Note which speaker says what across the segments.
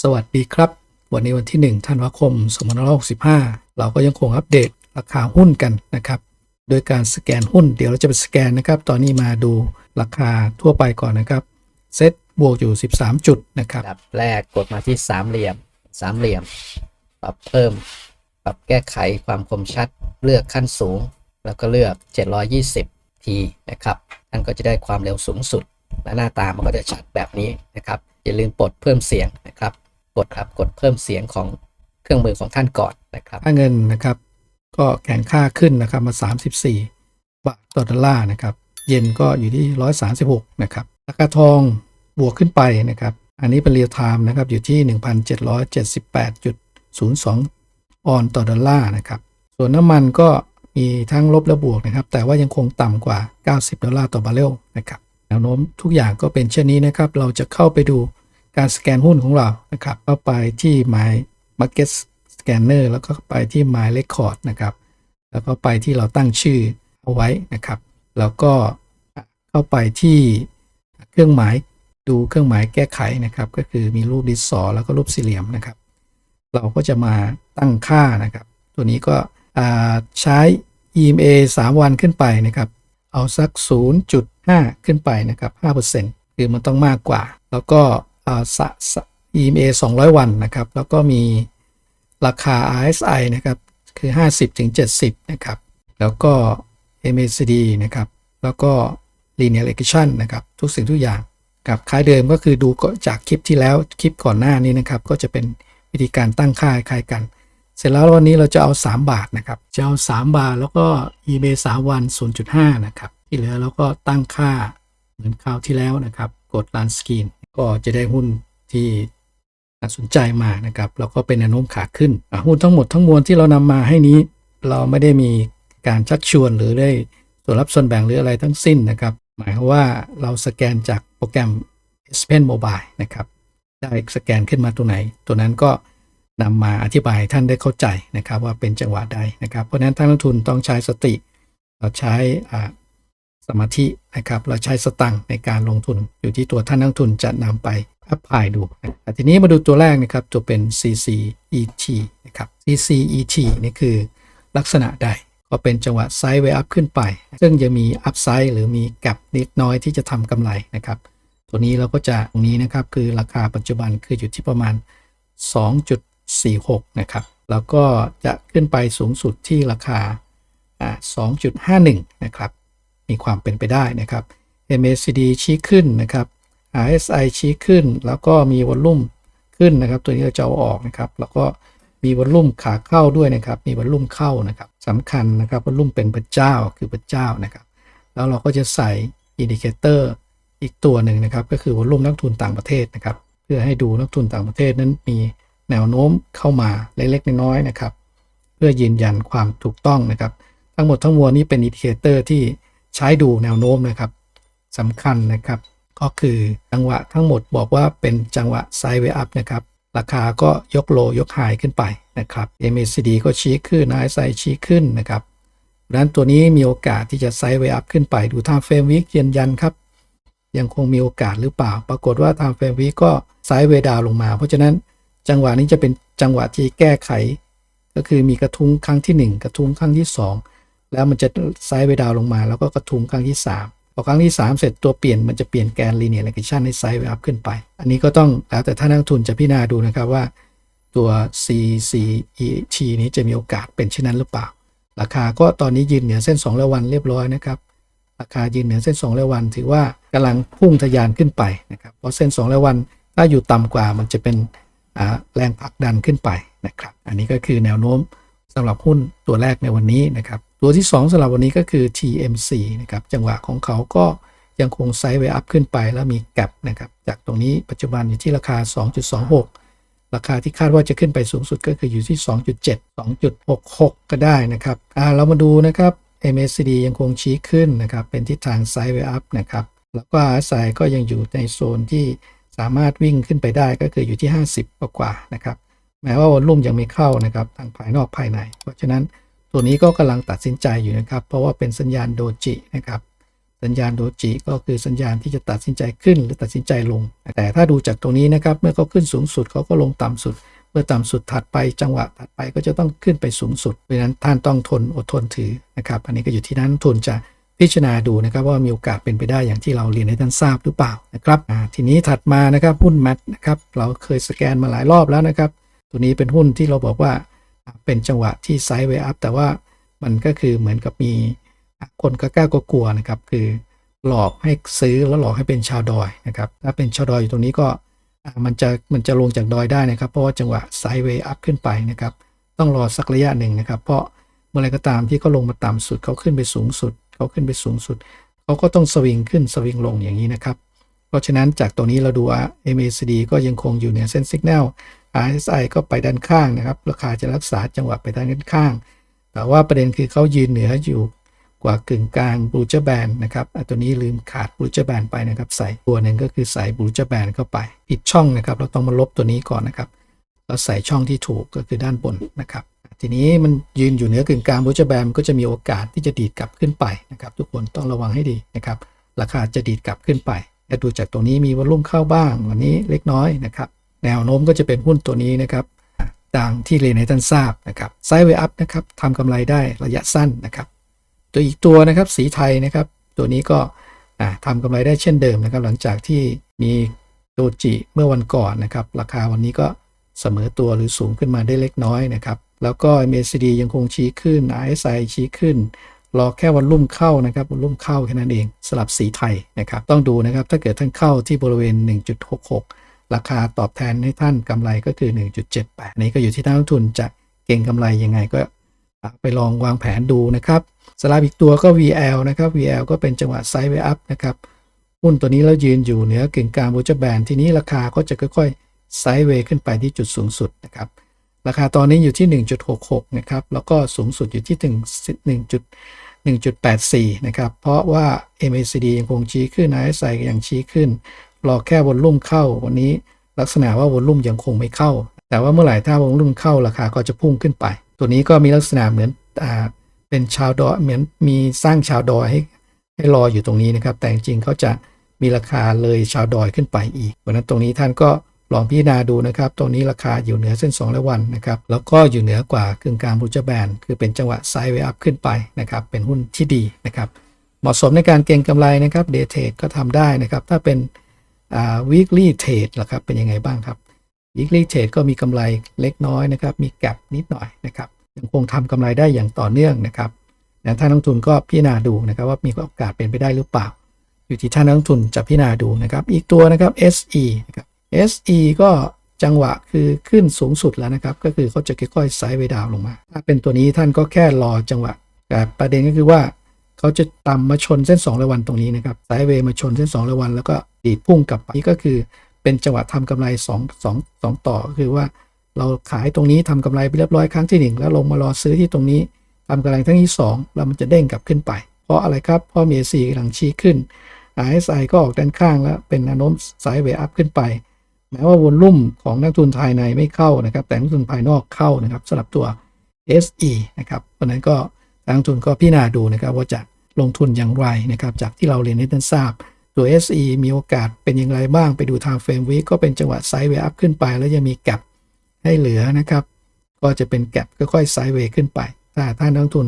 Speaker 1: สวัสดีครับ วันนี้วันที่ 1 ธันวาคม 2565 เราก็ยังคงอัปเดตราคาหุ้นกันนะครับ โดยการสแกนหุ้น เดี๋ยวเราจะไปสแกนนะครับ ตอนนี้มาดูราคาทั่วไปก่อนนะครับ เซ็ตบวกอยู่ 13 จุดนะครับ
Speaker 2: ดับแรกกดมาที่สามเหลี่ยมสามเหลี่ยม ปรับเพิ่ม ปรับแก้ไขความคมชัด เลือกขั้นสูง แล้วก็เลือก 720 ทีนะครับ ท่านก็จะได้ความเร็วสูงสุด และหน้าตามันก็จะชัดแบบนี้นะครับอย่าลืมปลดเพิ่มเสียงนะครับ กดครับกดเพิ่มเสียงของเครื่องมือของท่านก่อนนะครับ
Speaker 1: ค่าเงินนะครับ ก็แข่งค่าขึ้นนะครับมา 34 บาทต่อดอลลาร์นะครับ เยนก็อยู่ที่ 136 นะครับ ราคาทองบวกขึ้นไปนะครับ อันนี้เป็นเรียลไทม์นะครับอยู่ที่ 1,778.02 ออนต่อดอลลาร์นะครับ ส่วนน้ำมันก็มีทั้งลบและบวกนะครับ แต่ว่ายังคงต่ำกว่า 90 ดอลลาร์ต่อบาร์เรลนะครับแนวโน้มทุกอย่างก็เป็นเช่นนี้นะครับ เราจะเข้าไปดู การสแกนหุ้นของเรานะครับเข้าไปที่ My Market Scanner แล้วก็ไปที่ My Record นะครับ แล้วก็ไปที่เราตั้งชื่อเอาไว้นะครับ แล้วก็เข้าไปที่เครื่องหมายดูเครื่องหมายแก้ไขนะครับ ก็คือมีรูปดินสอแล้วก็รูปสี่เหลี่ยมนะครับ เราก็จะมาตั้งค่านะครับ ตัวนี้ก็ใช้ EMA 3 วันขึ้นไปนะครับ เอาสัก 0.5 ขึ้นไปนะครับ5%คือมันต้องมากกว่า แล้วก็ สะสะ EMA 200 วันนะครับ แล้วก็มีราคา RSI นะครับ คือ 50ถึง70 นะครับ แล้วก็ MACD นะครับ แล้วก็ Linear Regression นะครับ ทุกสิ่งทุกอย่างกับคล้ายเดิมก็คือดูจากคลิปที่แล้วคลิปก่อนหน้านี้นะครับ ก็จะเป็นวิธีการตั้งค่าคล้ายกัน เสร็จแล้ววันนี้เราจะเอา 3 บาทนะครับ จะเอา 3 บาทแล้วก็ eBay 3วัน 0.5 นะครับ ที่เหลือเราก็ตั้งค่าเหมือนคราวที่แล้วนะครับ กด Run Screen ก็จะได้หุ้นที่น่าสนใจมานะครับแล้วก็เป็นแนวโน้มขาขึ้นหุ้นทั้งหมดทั้งมวลที่เรานำมาให้นี้ เราไม่ได้มีการชักชวนหรือได้ส่วนรับส่วนแบ่งหรืออะไรทั้งสิ้นนะครับ หมายความว่าเราสแกนจากโปรแกรม S Pen Mobile นะครับได้สแกนขึ้นมาตัวไหน ตัวนั้นก็นำมาอธิบายท่านได้เข้าใจนะครับว่าเป็นจังหวะใดนะครับ เพราะนั้นท่านนักลงทุนต้องใช้สติ เราใช้อ่า สมาธินะครับเราใช้สตังค์ในการลงทุนอยู่ที่ตัวท่านนักทุนจะนำไปอัพพลายดูนะทีนี้มาดูตัวแรกนะครับตัวเป็น CCET นะครับ CCET นี่คือลักษณะใดก็เป็นจังหวะไซด์เวอัพขึ้นไป ซึ่งจะมีอัพไซด์หรือมีกลบนิดน้อยที่จะทำกำไรนะครับ ตัวนี้เราก็จะตรงนี้นะครับคือราคาปัจจุบันคืออยู่ที่ประมาณ 2.46 นะครับ แล้วก็จะขึ้นไปสูงสุดที่ราคาอ่า2.51 นะครับ มีความเป็นไปได้นะครับ MACD ชี้ขึ้นนะครับ RSI ชี้ขึ้น แล้วก็มีวอลลุ่มขึ้นนะครับ ตัวนี้เราจะเอาออกนะครับ แล้วก็มีวอลลุ่มขาเข้าด้วยนะครับ มีวอลลุ่มเข้านะครับสำคัญนะครับวอลลุ่มเป็นพระเจ้าคือพระเจ้านะครับ แล้วเราก็จะใส่อินดิเคเตอร์อีกตัวหนึ่งนะครับ ก็คือวอลลุ่มนักทุนต่างประเทศนะครับ เพื่อให้ดูนักทุนต่างประเทศนั้นมีแนวโน้มเข้ามาเล็กๆน้อยๆนะครับ เพื่อยืนยันความถูกต้องนะครับ ทั้งหมดทั้งมวลนี้เป็นอินดิเคเตอร์ที่ ใช้ดูแนวโน้มนะครับสำคัญนะครับ ก็คือจังหวะทั้งหมดบอกว่าเป็นจังหวะไซด์เวอัพนะครับราคาก็ยกโลยกไฮขึ้นไปนะครับ MACD ก็ชี้ขึ้น RSI ชี้ขึ้นนะครับดังนั้นตัวนี้มีโอกาสที่จะไซด์เวอัพขึ้นไปดูทางเฟรมวิกยืนยันครับ ยังคงมีโอกาสหรือเปล่า ปรากฏว่าทางเฟรมวิกก็ไซด์เวดาวลงมา เพราะฉะนั้นจังหวะนี้จะเป็นจังหวะที่แก้ไข ก็คือมีกระทุ้งครั้งที่ 1 กระทุ้งครั้งที่ 2 แล้วมันจะไซด์เวดาวลงมา แล้วก็กระทุ้งครั้งที่ 3 พอครั้งที่ 3 เสร็จตัวเปลี่ยนมันจะเปลี่ยนแกน linear regression ให้ไซด์เวย์อัพขึ้นไป อันนี้ก็ต้องแล้วแต่ท่านนักลงทุนจะพิจารณาดูนะครับว่าตัว CCET นี้จะมีโอกาสเป็นเช่นนั้นหรือเปล่า ราคาก็ตอนนี้ยืนเหนือเส้น2ระวันเรียบร้อยนะครับ ราคายืนเหนือเส้น2ระวัน ถือว่ากำลังพุ่งทะยานขึ้นไปนะครับ เพราะเส้น2ระวันถ้าอยู่ต่ำกว่ามันจะเป็นแรงผลักดันขึ้นไปนะครับ อันนี้ก็คือแนวโน้มสำหรับหุ้นตัวแรกในวันนี้นะครับ ตัวที่ 2สำหรับวันนี้ก็คือ TMC นะครับจังหวะของเขาก็ยังคงไซด์เวย์อัพขึ้นไปแล้วมีแกลบนะครับจากตรงนี้ปัจจุบันอยู่ที่ราคา 2.26 ราคาที่คาดว่าจะขึ้นไปสูงสุดก็คืออยู่ที่ 2.7 2.66 ก็ได้นะครับอ่าเรามาดูนะครับ MACD ยังคงชี้ขึ้นนะครับเป็นทิศทางไซด์เวย์อัพนะครับแล้วก็ RSI ก็ยังอยู่ในโซนที่สามารถวิ่งขึ้นไปได้ก็คืออยู่ที่ 50 กว่าๆนะครับแม้ว่าวอลลุ่มยังไม่เข้านะครับทางภายนอกภายใน เพราะฉะนั้น ตัวนี้ก็กำลังตัดสินใจอยู่นะครับ เพราะว่าเป็นสัญญาณโดจินะครับ สัญญาณโดจิก็คือสัญญาณที่จะตัดสินใจขึ้นหรือตัดสินใจลง แต่ถ้าดูจากตรงนี้นะครับ เมื่อเขาขึ้นสูงสุดเขาก็ลงต่ำสุด เมื่อต่ำสุดถัดไปจังหวะถัดไปก็จะต้องขึ้นไปสูงสุดเพราะนั้นท่านต้องทนอดทนถือนะครับ อันนี้ก็อยู่ที่นั้นทุนจะพิจารณาดูนะครับว่ามีโอกาสเป็นไปได้อย่างที่เราเรียนให้ท่านทราบหรือเปล่านะครับทีนี้ถัดมานะครับหุ้นแมทนะครับเราเคยสแกนมาหลายรอบแล้วนะครับ ตัวนี้เป็นหุ้นที่เราบอกว่า เป็นจังหวะที่ไซด์เวอัพแต่ว่ามันก็คือเหมือนกับมีคนก็กล้ากลัวนะครับ คือหลอกให้ซื้อแล้วหลอกให้เป็นชาวดอยนะครับ ถ้าเป็นชาวดอยอยู่ตรงนี้ก็มันจะมันจะลงจากดอยได้นะครับ เพราะว่าจังหวะไซด์เวอัพขึ้นไปนะครับ ต้องรอสักระยะหนึ่งนะครับ เพราะเมื่อไรก็ตามที่เขาลงมาต่ำสุดเขาขึ้นไปสูงสุดเขาขึ้นไปสูงสุดเขาก็ต้องสวิงขึ้นสวิงลงอย่างนี้นะครับ เพราะฉะนั้นจากตัวนี้เราดูว่า MACD ก็ยังคงอยู่เหนือเส้นสัญญาณ RSI ก็ไปด้านข้างนะครับ ราคาจะรักษาจังหวะไปด้านข้าง แต่ว่าประเด็นคือเขายืนเหนืออยู่กว่ากึ่งกลางบูเจอร์แบนนะครับตัวนี้ลืมขาดบูเจอร์แบนไปนะครับ ใส่ตัวหนึ่งก็คือใส่บูเจอร์แบนเข้าไปผิดช่องนะครับ เราต้องมาลบตัวนี้ก่อนนะครับเราใส่ช่องที่ถูกก็คือด้านบนนะครับ ทีนี้มันยืนอยู่เหนือกึ่งกลางบูเจอร์แบนก็จะมีโอกาสที่จะดีดกลับขึ้นไปนะครับ ทุกคนต้องระวังให้ดีนะครับ ราคาจะดีดกลับขึ้นไปและดูจากตัวนี้มีวอลุ่มเข้าบ้างวันนี้เล็กน้อยนะครับ แนวโน้มก็จะเป็นหุ้นตัวนี้นะครับดังที่เรียนให้ท่านทราบนะครับไซด์เวอัพนะครับทำกำไรได้ระยะสั้นนะครับ ตัวอีกตัวนะครับสีไทยนะครับ ตัวนี้ก็อ่าทำกำไรได้เช่นเดิมนะครับ หลังจากที่มีโดจิเมื่อวันก่อนนะครับ ราคาวันนี้ก็เสมอตัวหรือสูงขึ้นมาได้เล็กน้อยนะครับ แล้วก็ MACD ยังคงชี้ขึ้น RSI ชี้ขึ้น รอแค่วันรุ่มเข้านะครับ วันรุ่มเข้าแค่นั้นเองสลับสีไทยนะครับ ต้องดูนะครับ ถ้าเกิดท่านเข้าที่บริเวณ 1.66 ราคาตอบแทนให้ท่านกำไรก็คือ 1.78 นี้ก็อยู่ที่นักลงทุนจะเก่งกำไรยังไงก็ไปลองวางแผนดูนะครับสลับอีกตัวก็ VL นะครับ VL ก็เป็นจังหวะไซด์เวย์อัพนะครับหุ้นตัวนี้เรายืนอยู่เหนือกึ่งกลางบูจแบนทีนี้ราคาก็จะค่อยๆไซด์เวย์ขึ้นไปที่จุดสูงสุดนะครับราคาตอนนี้อยู่ที่ 1.66 นะครับ แล้วก็สูงสุดอยู่ที่ถึง1 1.84 นะครับ เพราะว่า MACD ยังคงชี้ขึ้น RSI ก็ยังชี้ขึ้น รอแค่วอลลุ่มเข้าวันนี้ลักษณะว่าวอลลุ่มยังคงไม่เข้า แต่ว่าเมื่อไหร่ถ้าวอลลุ่มเข้าราคาก็จะพุ่งขึ้นไป ตัวนี้ก็มีลักษณะเหมือนอ่าเป็นชาวดอยเหมือนมีสร้างชาวดอยให้ให้รออยู่ตรงนี้นะครับ แต่จริงๆเขาจะมีราคาเลยชาวดอยขึ้นไปอีกเพราะฉะนั้นตรงนี้ท่านก็ลองพิจารณาดูนะครับตรงนี้ราคาอยู่เหนือเส้น 2 และวันนะครับ แล้วก็อยู่เหนือกว่ากึ่งกลางบูจแบนคือเป็นจังหวะไซด์เวอัพขึ้นไปนะครับ เป็นหุ้นที่ดีนะครับ เหมาะสมในการเก็งกำไรนะครับเดเทรดก็ทำได้นะครับ ถ้าเป็น weekly trade ล่ะครับเป็นยังไงบ้างครับ weekly trade ก็มีกำไรเล็กน้อยนะครับ มีแกลบนิดหน่อยนะครับยังคงทำกำไรได้อย่างต่อเนื่องนะครับแต่ท่านนักลงทุนก็พิจารณาดูนะครับว่ามีโอกาสเป็นไปได้หรือเปล่า อยู่ที่ท่านนักลงทุนจะพิจารณาดูนะครับ อีกตัวนะครับ SE นะครับ SE ก็จังหวะคือขึ้นสูงสุดแล้วนะครับ ก็คือเขาจะค่อยๆไซด์เวย์ดาวลงมา ถ้าเป็นตัวนี้ท่านก็แค่รอจังหวะแต่ประเด็นก็คือว่า เขาจะต่ำมาชนเส้น 2 ระวันตรงนี้นะครับไซด์เวย์มาชนเส้น 2 ระวัน แล้วก็ดีดพุ่งกลับไปนี่ก็คือเป็นจังหวะทำกำไร2 2 2ต่อก็คือว่าเราขายตรงนี้ทำกำไรไปเรียบร้อยครั้งที่ 1 แล้วลงมารอซื้อที่ตรงนี้ทำกำไรครั้งที่ 2 แล้วมันจะเด้งกลับขึ้นไป เพราะอะไรครับเพราะมีสีกำลังชี้ขึ้น RSI ก็ออกด้านข้างแล้วเป็นแนวโน้มไซด์เวอัพขึ้นไป แม้ว่าวอลลุ่มของนักทุนภายในไม่เข้านะครับ แต่นักทุนภายนอกเข้านะครับสำหรับตัว SE นะครับเพราะนั้นก็ นักทุนก็พิจารณาดูนะครับว่าจะลงทุนอย่างไรนะครับจากที่เราเรียนให้ท่านทราบตัว SE มีโอกาสเป็นอย่างไรบ้าง ไปดูทางเฟรมวิก็เป็นจังหวะไซด์เวย์อัพขึ้นไป แล้วยังมีแกลบให้เหลือนะครับ ก็จะเป็นแกลบค่อยๆไซด์เวย์ขึ้นไปถ้าท่านนักลงทุน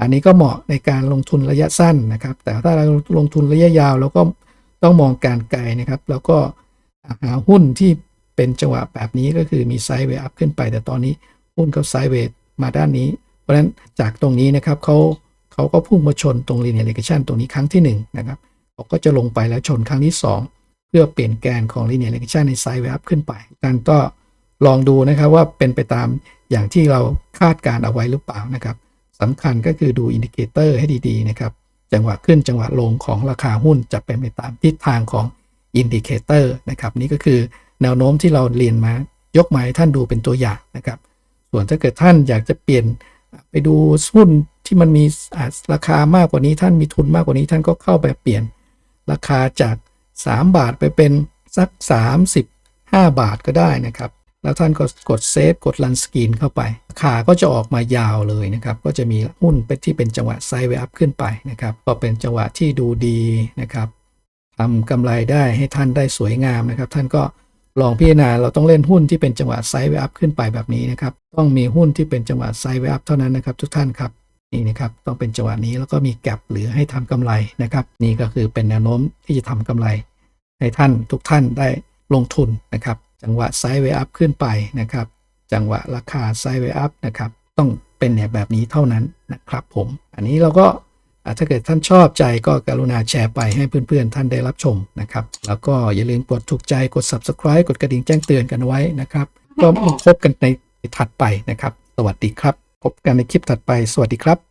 Speaker 1: อันนี้ก็เหมาะในการลงทุนระยะสั้นนะครับ แต่ถ้าเราลงทุนระยะยาวเราก็ต้องมองการไกลนะครับ แล้วก็หาหุ้นที่เป็นจังหวะแบบนี้ก็คือมีไซด์เวย์อัพขึ้นไป แต่ตอนนี้หุ้นเขาไซด์เวย์มาด้านนี้ เพราะฉะนั้นจากตรงนี้นะครับเขาเขาก็พุ่งมาชนตรง linear regression ตรงนี้ครั้งที่ 1 นะครับเขาก็จะลงไปแล้วชนครั้งที่ 2 เพื่อเปลี่ยนแกนของ linear regression ในไซด์เวย์อัพขึ้นไปกันก็ลองดูนะครับว่าเป็นไปตามอย่างที่เราคาดการเอาไว้หรือเปล่านะครับสำคัญก็คือดูอินดิเคเตอร์ให้ดีๆนะครับจังหวะขึ้นจังหวะลงของราคาหุ้นจะเป็นไปตามทิศทางของอินดิเคเตอร์นะครับนี่ก็คือแนวโน้มที่เราเรียนมายกมาให้ท่านดูเป็นตัวอย่างนะครับ ส่วนถ้าเกิดท่านอยากจะเปลี่ยน ไปดูหุ้นที่มันมีราคามากกว่านี้ท่านมีทุนมากกว่านี้ท่านก็เข้าไปเปลี่ยน ราคาจาก 3 บาทไปเป็นสัก 35 บาทก็ได้นะครับ แล้วท่านก็กดเซฟกดรันสกรีนเข้าไปขาก็จะออกมายาวเลยนะครับ ก็จะมีหุ้นเป็นที่เป็นจังหวะไซด์เวอัพขึ้นไปนะครับ ก็เป็นจังหวะที่ดูดีนะครับทำกำไรได้ให้ท่านได้สวยงามนะครับ ท่านก็ ลองพิจารณาเราต้องเล่นหุ้นที่เป็นจังหวะไซด์เวอัพขึ้นไปแบบนี้นะครับ ต้องมีหุ้นที่เป็นจังหวะไซด์เวอัพเท่านั้นนะครับทุกท่านครับนี่นะครับต้องเป็นจังหวะนี้แล้วก็มีแกลบเหลือให้ทำกำไรนะครับ นี่ก็คือเป็นแนวโน้มที่จะทำกำไร ให้ท่านทุกท่านได้ลงทุนนะครับ จังหวะไซด์เวอัพขึ้นไปนะครับ จังหวะราคาไซด์เวอัพนะครับ ต้องเป็นเนี่ยแบบนี้เท่านั้นนะครับผม อันนี้เราก็ ถ้าเกิดท่านชอบใจก็กรุณาแชร์ไปให้เพื่อนๆ ท่านได้รับชมนะครับ แล้วก็อย่าลืมกดถูกใจกด subscribe กดกระดิ่งแจ้งเตือนกันไว้นะครับก็มาพบกันในถัดไปนะครับ สวัสดีครับ พบกันในคลิปถัดไป สวัสดีครับ